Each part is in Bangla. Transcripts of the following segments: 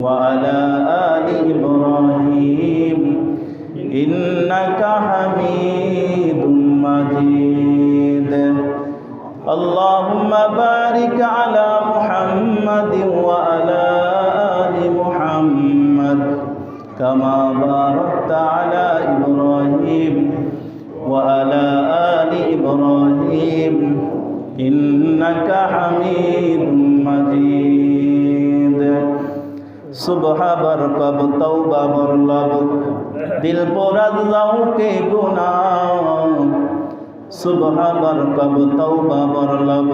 وعلى সুবহা বরকব তৌবা বরলব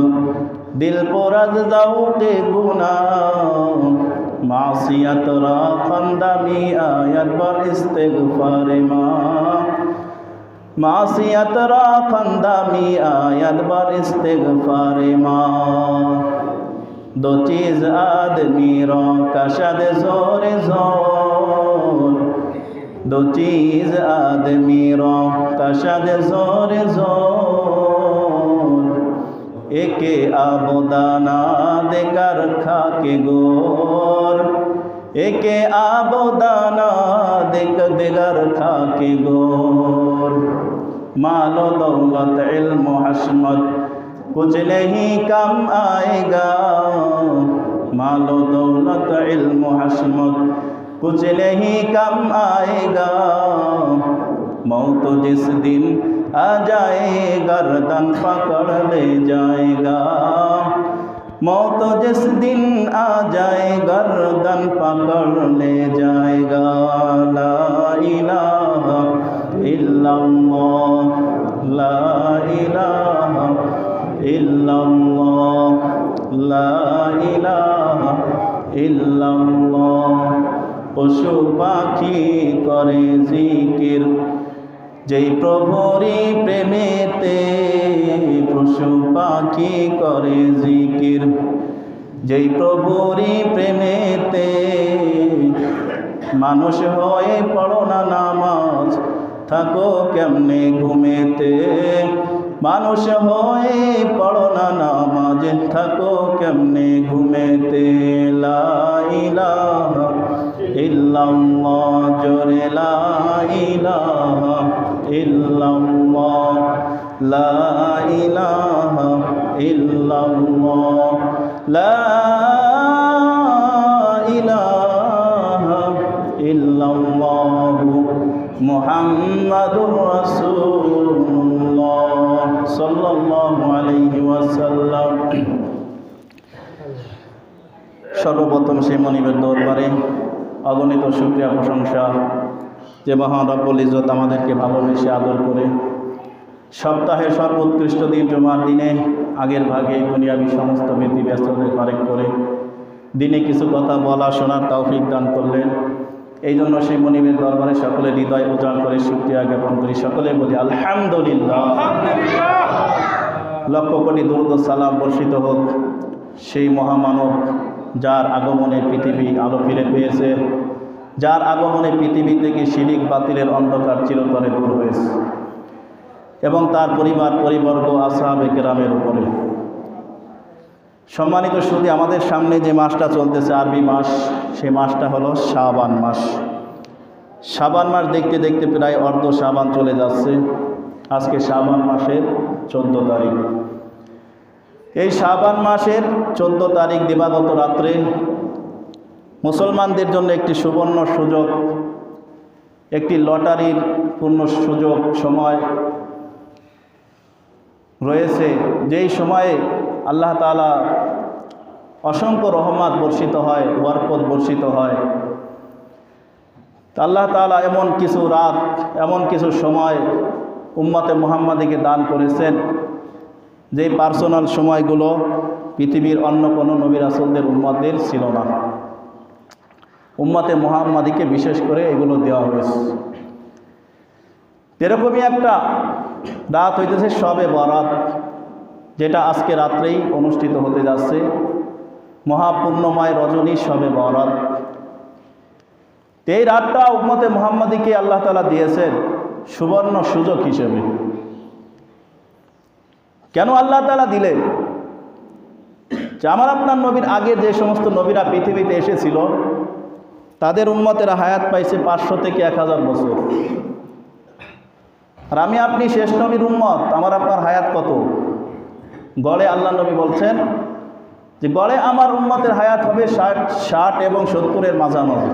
দিল পোরাজ দাউটে গুনা মাসিয়াত রা খন্দামি আয়াত বর ইস্তেগফারে মা। মাসিয়াত রা খন্দামি আয়াত বর ইস্তেগফারে মা। দো চিজ আদমি রা কশদ জোরে জোর دو چیز آدمی را کشد زور زور একে আবদানাদ কার খাকে গোর। একে আবদানাদ দেগার খাকে গোর। মাল দৌলত, ইলম হাসমত কুছ নেহি কাম আয়েগা। মাল দৌলত, ইলম হাসমত कुछ नहीं कम आएगा मौत जिस दिन आ जाए गर्दन पकड़ ले जाएगा मौत जिस दिन आ जाए गर्दन पकड़ ले जाएगा ला इलाह इल्लल्लाह ला इलाहा इल्लल्लाह ला इलाहा इल्लल्लाह পশু পাখি করে জিকির। যেই প্রভুরি প্রেমেতে পশু পাখি করে জিকির। যেই প্রভুরি প্রেমেতে মানুষ হয়ে পড়ো না নামাজ, থাকো কেমনে ঘুমেতে। মানুষ হয়ে পড়ো না নামাজ, থাকো কেমনে ঘুমেতে। লাইলাহ ইল্লাল্লাহ, জোরে লাইলাহ ইল্লাল্লাহ লাইলাহ ইল্লাল্লাহ, লা ইলাহা ইল্লাল্লাহ, মুহাম্মাদুর রাসূলুল্লাহ সাল্লাল্লাহু আলাইহি ওয়াসাল্লাম। সর্বপ্রথম সেই মনিবের দরবারে অগণিত শুক্রিয়া প্রশংসা যে মহান রব্বুল ইজত আমাদেরকে ভালোবেসে আদর করে সপ্তাহের সর্বোৎকৃষ্ট দিন জমার দিনে আগের ভাগে দুনিয়াবি সমস্ত ব্যক্তি ব্যস্তদের ফারেক করে দিনে কিছু কথা বলা শোনার তৌফিক দান করলেন। এই জন্য সেই মনিবের দরবারে সকলে হৃদয় উজাড় করে শুক্রিয়া জ্ঞাপন করি। সকলে বলি আলহামদুলিল্লাহ। লক্ষ কোটি দুর্দ সালাম বর্ষিত হোক। সেই মহামানব যার আগমনে পৃথিবী আলো ফিরে পেয়েছে, যার আগমনে পৃথিবী থেকে শিরিক বাতিলের অন্ধকার চিরতরে দূর হয়েছে এবং তার পরিবার, পরিবর্গ, আসাহাবে কেরামের উপরে। সম্মানিত শুধু আমাদের সামনে যে মাসটা চলতেছে আরবি মাস সেই মাসটা হলো শাবান মাস। শাবান মাস দেখতে দেখতে প্রায় অর্ধ শাবান চলে যাচ্ছে। আজকে শাবান মাসের চোদ্দ তারিখ। এই শাবান মাসের চোদ্দ তারিখ দিবাগত রাত্রে মুসলমানদের জন্য একটি সুবর্ণ সুযোগ, একটি লটারির পূর্ণ সুযোগ সময় রয়েছে। যেই সময়ে আল্লাহ তালা অসংখ্য রহমাত বর্ষিত হয়, বরকত বর্ষিত হয়। আল্লাহ তালা এমন কিছু রাত, এমন কিছু সময় উম্মতে মুহাম্মাদিকে দান করেছেন। যে পার্সোনাল সময়গুলো পৃথিবীর অন্য কোনো নবী রাসুলদের উম্মতদের ছিল না। উম্মাতে মুহাম্মাদিকে বিশেষ করে এগুলো দেওয়া হয়েছে। এরকমই একটা রাত হইতেছে সবে বরাত, যেটা আজকে রাত্রেই অনুষ্ঠিত হতে যাচ্ছে। মহাপূর্ণময় রজনী সবে বরাত। এই রাতটা উম্মতে মোহাম্মদীকে আল্লাহ তালা দিয়েছেন সুবর্ণ সুযোগ হিসেবে। কেন আল্লাহ তালা দিলেন? যে আমার আপনার নবীর আগে যে সমস্ত নবীরা পৃথিবীতে এসেছিল, তাদের উন্মতেরা হায়াত পাইছে পাঁচশো থেকে এক হাজার বছর। আর আমি আপনি শেষ নবীর উন্মত আমার আপনার হায়াত কত? গড়ে আল্লাহ নবী বলছেন যে গড়ে আমার উন্মতের হায়াত হবে ষাট ষাট এবং সত্তরের মাঝামাঝি।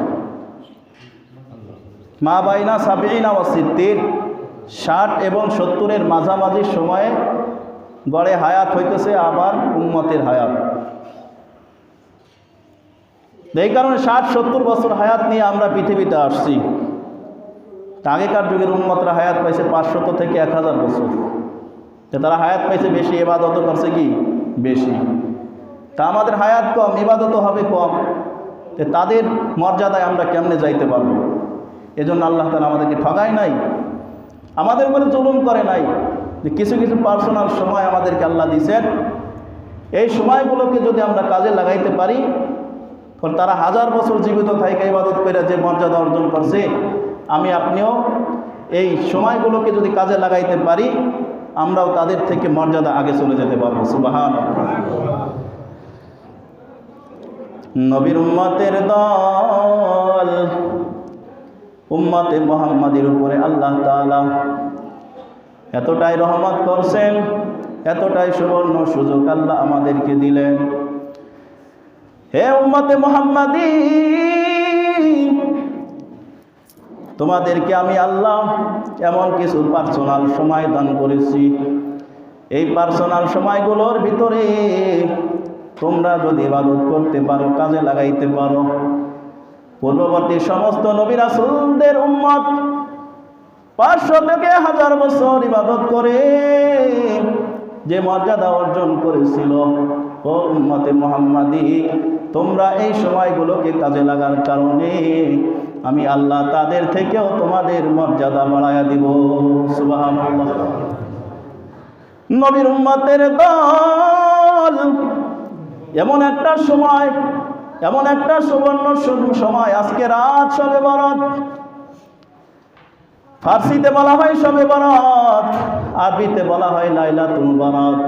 মা বাইনা সাবিনা ও সিদ্দির ষাট এবং সত্তরের মাঝামাঝি সময়ে গড়ে হায়াত হইতেছে আমার উম্মতের হায়াত। এই কারণে ষাট, সত্তর বছর হায়াত নিয়ে আমরা পৃথিবীতে আসছি। আগেকার যুগের উন্মতরা হায়াত পাইছে পাঁচশত থেকে এক হাজার বছর। তারা হায়াত পাইছে বেশি এবাদত করছে কি? বেশি। তা আমাদের হায়াত কম ইবাদত হবে কম। তো তাদের মর্যাদায় আমরা কেমনে যাইতে পারব? এজন্য আল্লাহ তালা আমাদেরকে ঠগায় নাই। আমাদের উপরে জুলুম করে নাই। যে কিছু কিছু পার্সোনাল সময় আমাদেরকে আল্লাহ দিছেন এই সময়গুলোকে যদি আমরা কাজে লাগাইতে পারি তারা হাজার বছর জীবিত থাকে ইবাদত করে যে মর্যাদা অর্জন করছে, আমি আপনিও এই সময়গুলোকে যদি কাজে লাগাইতে পারি, আমরাও তাদের থেকে মর্যাদা আগে চলে যেতে পারব। সুবাহান নবীর উম্মতের দল, উম্মতে মোহাম্মদের উপরে আল্লাহ তাআলা এতটাই রহমত করছেন, এতটাই সুবর্ণ সুযোগ আল্লাহ আমাদেরকে দিলেন। হে উম্মতে মোহাম্মদী, তোমাদেরকে আমি আল্লাহ এমন কিছু পার্সোনাল সময় দান করেছি। এই পার্সোনাল সময়গুলোর ভিতরে তোমরা যদি ইবাদত করতে পারো, কাজে লাগাইতে পারো, পূর্ববর্তী সমস্ত নবী রাসূলদের উম্মত পাঁচশো থেকে হাজার বছর ইবাদত করে, যে মর্যাদা অর্জন করেছিল ও উম্মতে মোহাম্মদী, তোমরা এই সময়গুলোকে কাজে লাগার কারণে আমি আল্লাহ তাদের থেকেও তোমাদের মর্যাদা বাড়াইয়া দিব। সুবহানাল্লাহ। নবীর উম্মতের দল, এমন একটা সময়, এমন একটা সুবর্ণ সময়, আজকে রাত সবে বরত। ফার্সিতে বলা হয় সবে বরাত, আরবিতে বলা হয় লাইলাতুল বরাত।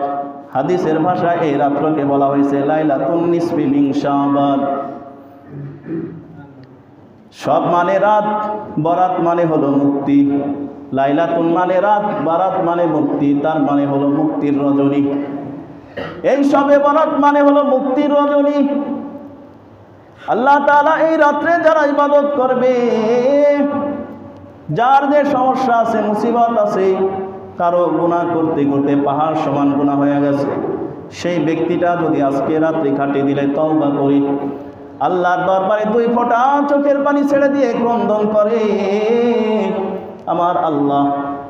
হাদিসের ভাষায় এই রাত্রকে বলা হয়েছে লাইলাতুন নিসফি মিন শাবান। সব মানে রাত, বরাত মানে হলো মুক্তি। লাইলাতুন মানে রাত, বারাত মানে মুক্তি, তার মানে হলো মুক্তির রজনী। এই সবে বরাত মানে হলো মুক্তির রজনী। আল্লাহ তাআলা এই রাত্রে যারা ইবাদত করবে যার যে সমস্যা আছে, মুসিবত আছে, কারও গুণা করতে করতে পাহাড় সমান গুণা হয়ে গেছে। সেই ব্যক্তিটা যদি আজকে রাত্রি কাটিয়ে দিলে তওবা করি, আল্লাহর দরবারে দুই ফোঁটা চোখের পানি ছেড়ে দিয়ে ক্রন্দন করে। আমার আল্লাহ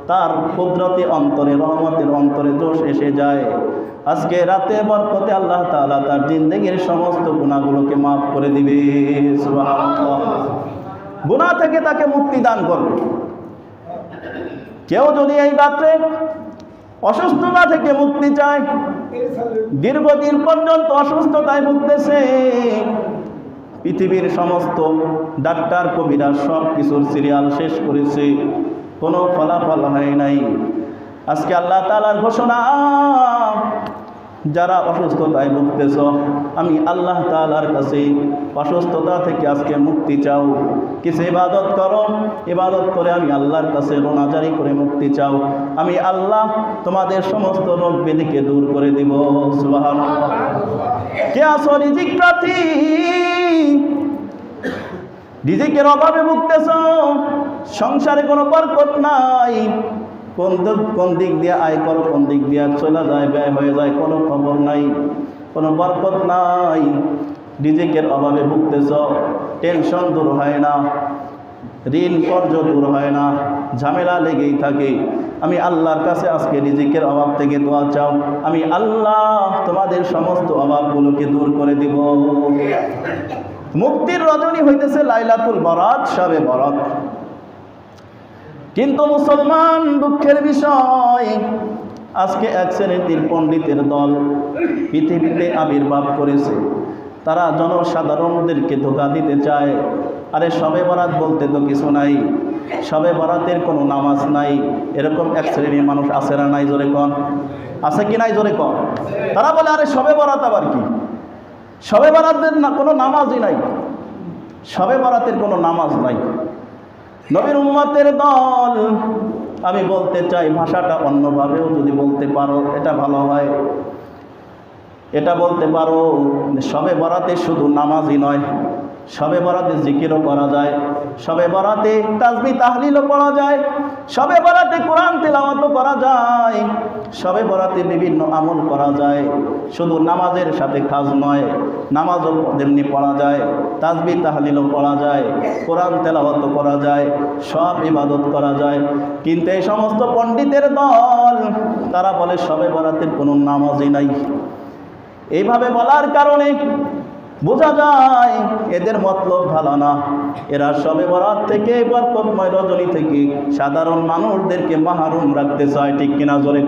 তার কুদরতি অন্তরে, রহমতের অন্তরে দোষ এসে যায়। আজকে রাতে বরকতে আল্লাহ তাআলা তার জিন্দগির সমস্ত গুণাগুলোকে মাফ করে দিবে। গুণা থেকে তাকে মুক্তি দান করবে। কেউ যদি এই রাত্রে অসুস্থতা থেকে মুক্তি চায়, দীর্ঘদিন পর্যন্ত অসুস্থতায় ভুগতেছে, পৃথিবীর সমস্ত ডাক্তার, কবিরা সব কিছুর সিরিয়াল শেষ করেছে, কোনো ফলাফল হয় নাই। আজকে আল্লাহ তালার ঘোষণা যারা অসুস্থতায় ভুগতেছ, আমি আল্লাহ তালার কাছে অসুস্থতা থেকে আজকে মুক্তি চাও। কিছু ইবাদত করো, ইবাদত করে আমি আল্লাহর কাছে রোনাজারি করে মুক্তি চাও। আমি আল্লাহ তোমাদের সমস্ত রোগ ব্যাধিকে দূর করে দিব। কে অভাবে ভুগতেছ, সংসারে কোনো বরকত নাই। কোন কোন দিক দিয়ে আয় করো, কোন দিক দিয়ে চলে যায়, ব্যয় হয়ে যায়, কোনো খবর নাই, কোনো বরকত নাই। রিজিকের অভাবে ভুগতেছ টেনশন দূর হয় না, ঋণ কর্য দূর হয় না, ঝামেলা লেগেই থাকে। আমি আল্লাহর কাছে আজকে রিজিকের অভাব থেকে দোয়া চাও। আমি আল্লাহ তোমাদের সমস্ত অভাবগুলোকে দূর করে দিব। মুক্তির রজনী হইতেছে লাইলাতুল বরাত সবে বরাত কিন্তু মুসলমান দুঃখের বিষয়, আজকে এক শ্রেণির পণ্ডিতের দল পৃথিবীতে আবির্ভাব করেছে। তারা জনসাধারণদেরকে ধোকা দিতে চায়। আরে সবে বরাত বলতে তো কিছু নাই। সবে বরাতের কোনো নামাজ নাই। এরকম এক শ্রেণির মানুষ আছে না নাই জোরে কন? আছে কি নাই জোরে কন? তারা বলে, আরে সবে বরাত আবার কি? সবে বরাতের না কোনো নামাজই নাই। সবে বরাতের কোনো নামাজ নাই। নবীর উম্মতের দল। আমি বলতে চাই ভাষাটা অন্যভাবেও যদি বলতে পারো, এটা ভালো হয়। এটা বলতে পারো সবে বরাতে শুধু নামাজই নয় সবে বরাতে জিকিরও করা যায়, সবে বরাতে তাজবি তাহলিলও পড়া যায়, সবে বরাতে কোরআন তেলাওয়াতও করা যায়, সবে বরাতে বিভিন্ন আমল করা যায়। শুধু নামাজের সাথে কাজ নয়, নামাজও তেমনি পড়া যায়, তাজবি তাহলিলও পড়া যায়, কোরআন তেলাওয়াতও করা যায়, সব ইবাদত করা যায়। কিন্তু এই সমস্ত পণ্ডিতের দল, তারা বলে সবে বরাতের কোনো নামাজই নাই। এইভাবে বলার কারণে বোঝা যায় এদের মতলব ভালো না। এরা সবে বরাত থেকে এবার বরকতময় রজনী থেকে সাধারণ মানুষদেরকে মাহরুম রাখতে চায়, ঠিক কিনা জোরে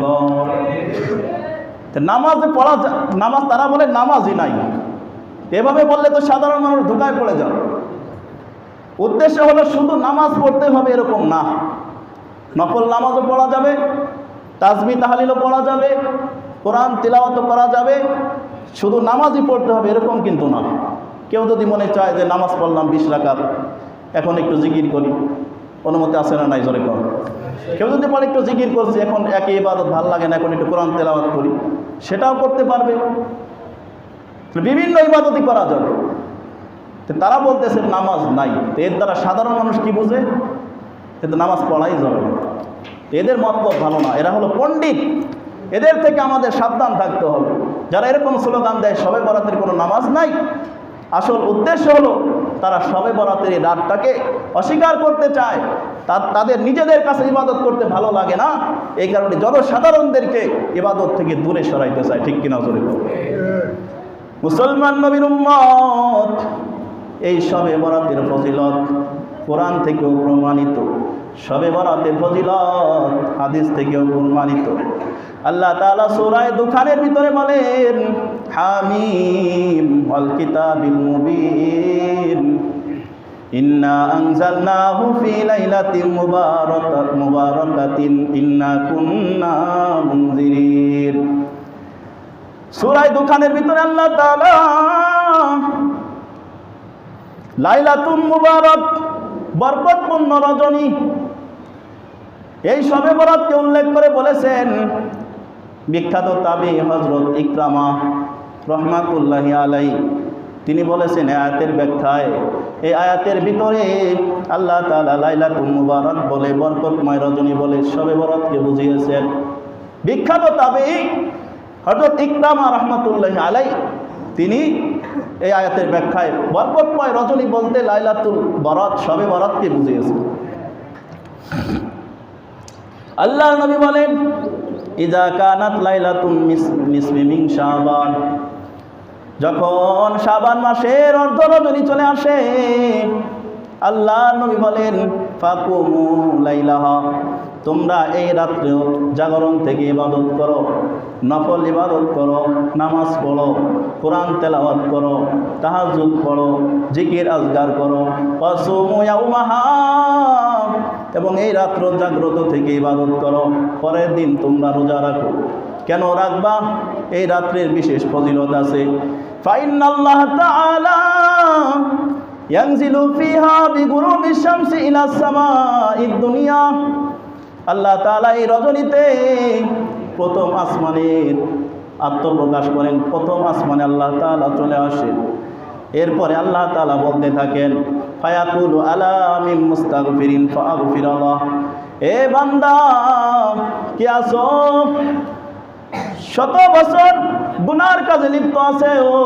নামাজে পড়া নামাজ তারা বলে নামাজই নাই। এভাবে বললে তো সাধারণ মানুষ ঢুকায় পড়ে যাবে। উদ্দেশ্য হলো শুধু নামাজ পড়তে হবে এরকম না। নকল নামাজও পড়া যাবে তাজমি তাহালিলও পড়া যাবে, কোরআন তিলাওয়াতও করা যাবে শুধু নামাজই পড়তে হবে, এরকম কিন্তু না। কেউ যদি মনে চায় যে নামাজ পড়লাম বিশ রাকাত, এখন একটু জিকির করি। অনুমতি আছে না নাই, জোরে কর। কেউ যদি বলে একটু জিকির করছি, এখন একই ইবাদত ভালো লাগে না, এখন একটু কোরআন তেলাওয়াত করি, সেটাও করতে পারবে। বিভিন্ন ইবাদতই করা যাবে। তারা বলতেছে নামাজ নাই। এর দ্বারা সাধারণ মানুষ কি বোঝে? কিন্তু নামাজ পড়াই যাবে এদের মতলব ভালো না। এরা হলো পণ্ডিত। এদের থেকে আমাদের সাবধান থাকতে হবে। যারা এরকম স্লোগান দেয়, সবে বরাতের কোনো নামাজ নাই। আসল উদ্দেশ্য হলো, তারা সবে বরাতের এই রাতটাকে অস্বীকার করতে চায়। তা- তাদের নিজেদের কাছে ইবাদত করতে ভালো লাগে না। এই কারণে জনসাধারণদেরকে ইবাদত থেকে দূরে সরাইতে চায়। ঠিক কিনা জোরে মুসলমান নবীর উম্মত, এই সবে বরাতের ফজিলত কোরআন থেকেও প্রমাণিত। সবে বরাতের ফজিলত, হাদিস থেকেও প্রমাণিত। আল্লাহ তাআলা সূরায়ে দুখানের ভিতরে বলেন, হামিম ওয়াল কিতাবিল মুবিন। ইন্না আনজালনাহু ফি লাইলাতিন মুবারাকাত মুবারাকাতিন, ইন্না কুন্না মুনজিরিন। সুরায় দুখানের ভিতরে আল্লাহ তাআলা লাইলাতুম মুবারক, বরকতপূর্ণ রজনী এই সবে বরাতকে উল্লেখ করে বলেছেন বিখ্যাত তাবি হজরত ইকরামা রহমাতুল্লাহি আলাই তিনি বলেছেন আয়াতের ব্যাখ্যায়, এই আয়াতের ভিতরে আল্লাহ তাআলা লাইলাতুল মুবারক বলে, বরকতময় রজনী বলে সবে বরাতকে বুঝিয়েছেন। বিখ্যাত তাবি হজরত ইকরামা রহমতুল্লাহ আলাই তিনি এই আয়াতের ব্যাখ্যায় বরকতময় রজনী বলতে লাইলাতুল বরাত, সবে বরাতকে বুঝিয়েছেন। আল্লাহ নবী বলেন ইজা কানাত লাইলাতুম নিসমি মিন শাবান। যখন শাবান মাসের অর্ধ রজনী চলে আসে আল্লাহ নবী বলেন, ফাকুমু লাইলাহা, তোমরা এই রাত্রেও জাগরণ থেকে ইবাদত করো, নফল ইবাদত করো, নামাজ পড়ো, কোরআন তেলাওয়াত করো তাহাজুদ পড়ো, জিকির আজগার করো ওয়াসুমু ইয়াউমাহা এবং এই রাত্র জাগ্রত থেকে ইবাদত করো, পরের দিন তোমরা রোজা রাখো। কেন রাখবা? এই রাত্রের বিশেষ ফজিলত আছে। দুনিয়া। আল্লাহ তাআলা এই রজনীতে প্রথম আসমানের আত্মপ্রকাশ করেন, প্রথম আসমানে আল্লাহ তাআলা চলে আসেন। এরপরে আল্লাহ তালা বলতে থাকেন, ফায়াকুলু মুস্তাক ফিরিন মুস্তাগফিরিন ফাগফিরাল্লাহ। এ বান্দা, কি আছো? শত বছর গুনার কাজে লিপ্ত আছে? ও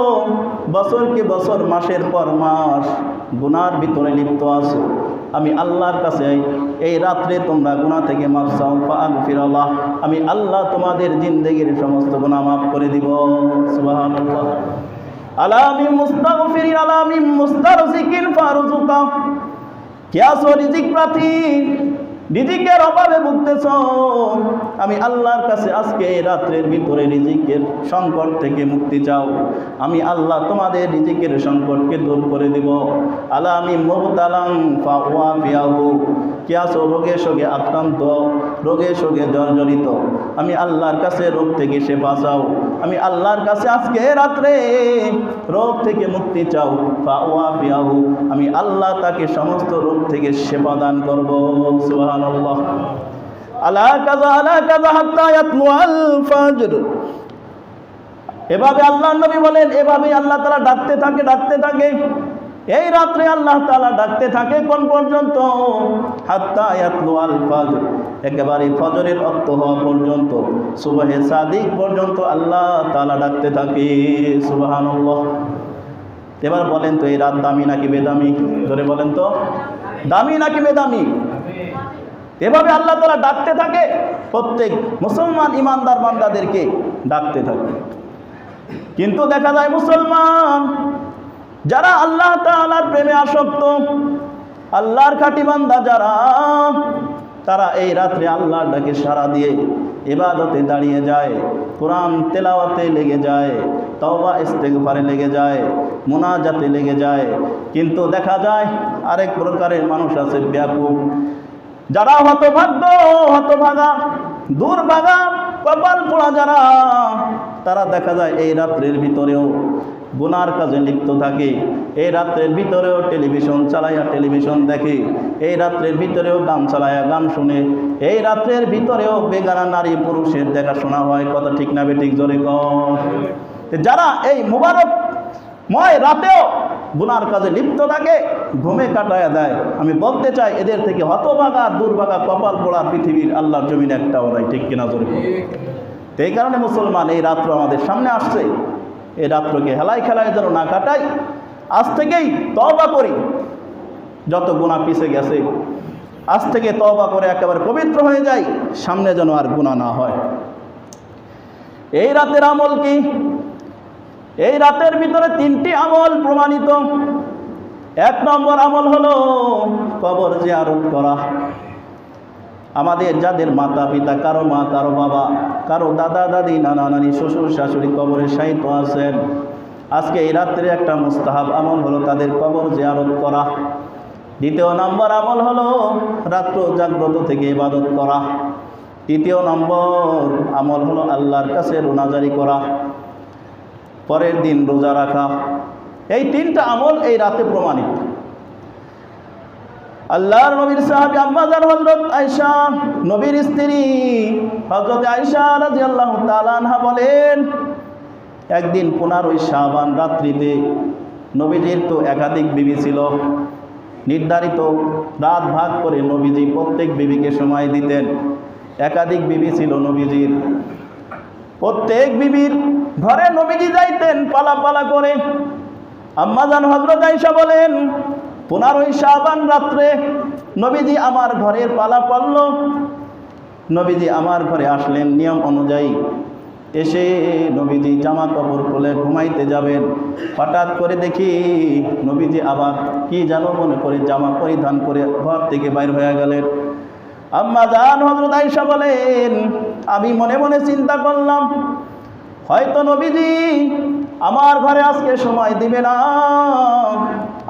বছরকে বছর, মাসের পর মাস গুনার ভিতরে লিপ্ত আছো? আমি আল্লাহর কাছে এই রাত্রে তোমরা গুনাহ থেকে মাফ চাও, ফাগফিরাল্লাহ। আমি আল্লাহ তোমাদের জিন্দেগির সমস্ত গুনাহ মাফ করে দিব। সুবহানাল্লাহ। আলামি আলামি রিজিক রিজিকের আমি আল্লাহর কাছে আজকে এই রাত্রের ভিতরে রিজিকের সংকট থেকে মুক্তি চাও। আমি আল্লাহ তোমাদের রিজিকের সংকটকে দূর করে দেব। আলা আমি মুবতালাং ফাওয়া ফিয়াহু কে আছো রোগের শোগে আক্রান্ত, রোগে শোগে জর্জরিত। আমি আল্লাহর কাছে রোগ থেকে সে বাঁচাও। আমি আল্লাহর কাছে আজকে রাত্রে রোগ থেকে মুক্তি চাও। পাওয়া পিয়াহু আমি আল্লাহ তাকে সমস্ত রোগ থেকে সেবা দান করব। কাজা কাজা এভাবে আল্লাহ নবী বলেন, এভাবে আল্লাহ তারা ডাকতে থাকে ডাকতে থাকে। এই রাত্রে আল্লাহ তালা ডাকতে থাকে কোন পর্যন্ত? একেবারে ফজরের অর্থ হওয়া পর্যন্ত, সুবহে সাদিক পর্যন্ত আল্লাহ তালা ডাকতে থাকে, সুবহানাল্লাহ। এবার বলেন তো, এই রাত দামি নাকি বেদামি? ধরে বলেন তো। দামি নাকি বেদামি? এভাবে আল্লাহ তালা ডাকতে থাকে, প্রত্যেক মুসলমান ইমানদার বান্দাদেরকে ডাকতে থাকে। কিন্তু দেখা যায় মুসলমান যারা আল্লাহ তাআলার প্রেমে আসক্ত, আল্লাহর খাঁটি বান্দা যারা, তারা এই রাত্রে আল্লাহর ডাকে সাড়া দিয়ে ইবাদতে দাঁড়িয়ে যায়, কোরআন তেলাওয়াতে লেগে যায়, তওবা ইস্তেগফারে লেগে যায়, মোনাজাতে লেগে যায়। কিন্তু দেখা যায় আরেক প্রকারের মানুষ আছে ব্যাপক। যারা হতভাগ্য, হতভাগা, দুর্ভাগা, কপাল পোড়া যারা, তারা দেখা যায় এই রাত্রের ভিতরেও গুনার কাজে লিপ্ত থাকে। এই রাত্রের ভিতরেও টেলিভিশন চালাইয়া টেলিভিশন দেখে। এই রাত্রের ভিতরেও গান চালাইয়া গান শুনে। এই রাত্রের ভিতরেও বেগানা নারী পুরুষের দেখাশোনা হয়, কথা ঠিক না বেঠিক জোরে যারা এই মুবারক ময় রাতেও গুনার কাজে লিপ্ত থাকে, ঘুমে কাটায়া দেয়। আমি বলতে চাই, এদের থেকে হতভাগা, দুর্ভাগা, কপাল পোড়া পৃথিবীর আল্লাহর জমিন একটা ওরাই ঠিক কিনা জোরে এই কারণে মুসলমান এই রাত্র আমাদের সামনে আসছে। এই রাত্রকে হেলায় খেলায় যেন না কাটাই, আজ থেকেই তবা করি। যত গুণা পিছে গেছে, আজ থেকে তবা করে একেবারে পবিত্র হয়ে যাই, সামনে যেন আর গুণা না হয়। এই রাতের আমল কি? এই রাতের ভিতরে তিনটি আমল প্রমাণিত। এক নম্বর আমল হলো কবর জিয়ারত করা। আমাদের যাদের মাতা পিতা, কারও মা, কারও বাবা, কারও দাদা, দাদি, নানা, নানি, শ্বশুর, শাশুড়ি, কবরে সাহিত্য আছেন। আজকে এই রাত্রে একটা মুস্তাহাব আমল হলো তাদের কবর জিয়ারত করা। দ্বিতীয় নম্বর আমল হলো রাত্র জাগ্রত থেকে ইবাদত করা। তৃতীয় নম্বর আমল হলো আল্লাহর কাছে রোনাজারি করা। পরের দিন রোজা রাখা। এই তিনটা আমল এই রাতে প্রমাণিত। আল্লাহর নবীর সাহাবি আম্মাজান হজরত আয়েশা, নবীর স্ত্রী হজরত আয়েশা রাজি আল্লাহ তালানহা বলেন, একদিন পনেরোই শাবান রাত্রিতে নবীজির তো একাধিক বিবি ছিল। নির্ধারিত রাত ভাগ করে নবীজি প্রত্যেক বিবিকে সময় দিতেন। একাধিক বিবি ছিল নবীজির। প্রত্যেক বিবির ঘরে নবীজি যাইতেন পালা পালা করে। আম্মাজান হজরত আইসা বলেন পনেরোই শাবান রাত্রে নবীজি আমার ঘরের পালা পড়ল। নবীজি আমার ঘরে আসলেন, নিয়ম অনুযায়ী এসে নবীজি জামা কাপড় খুলে ঘুমাইতে যাবেন। হঠাৎ করে দেখি নবীজি আবার কি যেন মনে করে জামা পরিধান করে ঘর থেকে বাইর হয়ে গেলেন। আম্মা জান হজরত আইসা বলেন, আমি মনে মনে চিন্তা করলাম, হয়তো নবীজি আমার ঘরে আজকে সময় দিবে না।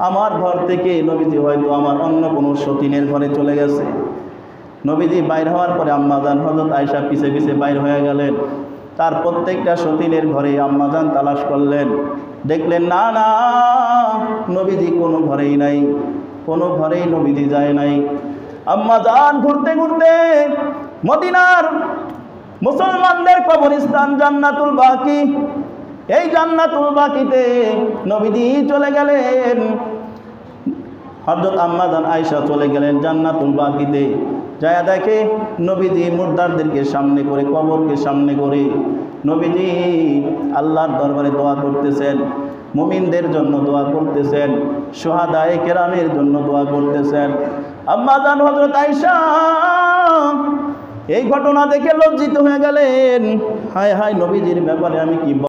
আমার ঘর থেকে নবীজি হয়তো আমার অন্য কোনো সতীনের ঘরে চলে গেছে। নবীজি বাইর হওয়ার পরে আম্মাজান হজরত আয়সা পিছে পিছে বাইর হয়ে গেলেন। তার প্রত্যেকটা সতীনের ঘরে আম্মাজান তালাশ করলেন। দেখলেন, না না, নবীজি কোনো ঘরেই নাই। কোনো ঘরেই নবীজি যায় নাই। আম্মাজান ঘুরতে ঘুরতে মদিনার মুসলমানদের কবরস্থান জান্নাতুল বাকি। এই জান্নাতুল বাকিতে নবীজি চলে গেলেন। হজরত আম্মাজান আয়সা চলে গেলেন জান্নাতুল বাকিতে যায়া দেখে নবীজি মুর্দারদেরকে সামনে করে, কবরকে সামনে করে। নবীজি আল্লাহর দরবারে দোয়া করতেছেন, মুমিনদের জন্য দোয়া করতেছেন সোহাদায় কেরামের জন্য দোয়া করতেছেন। আম্মাদান হজরত আয়সা এই ঘটনা দেখে লজ্জিত হয়ে গেলেন। হায় হায় নবীজির ব্যাপারে আমি কি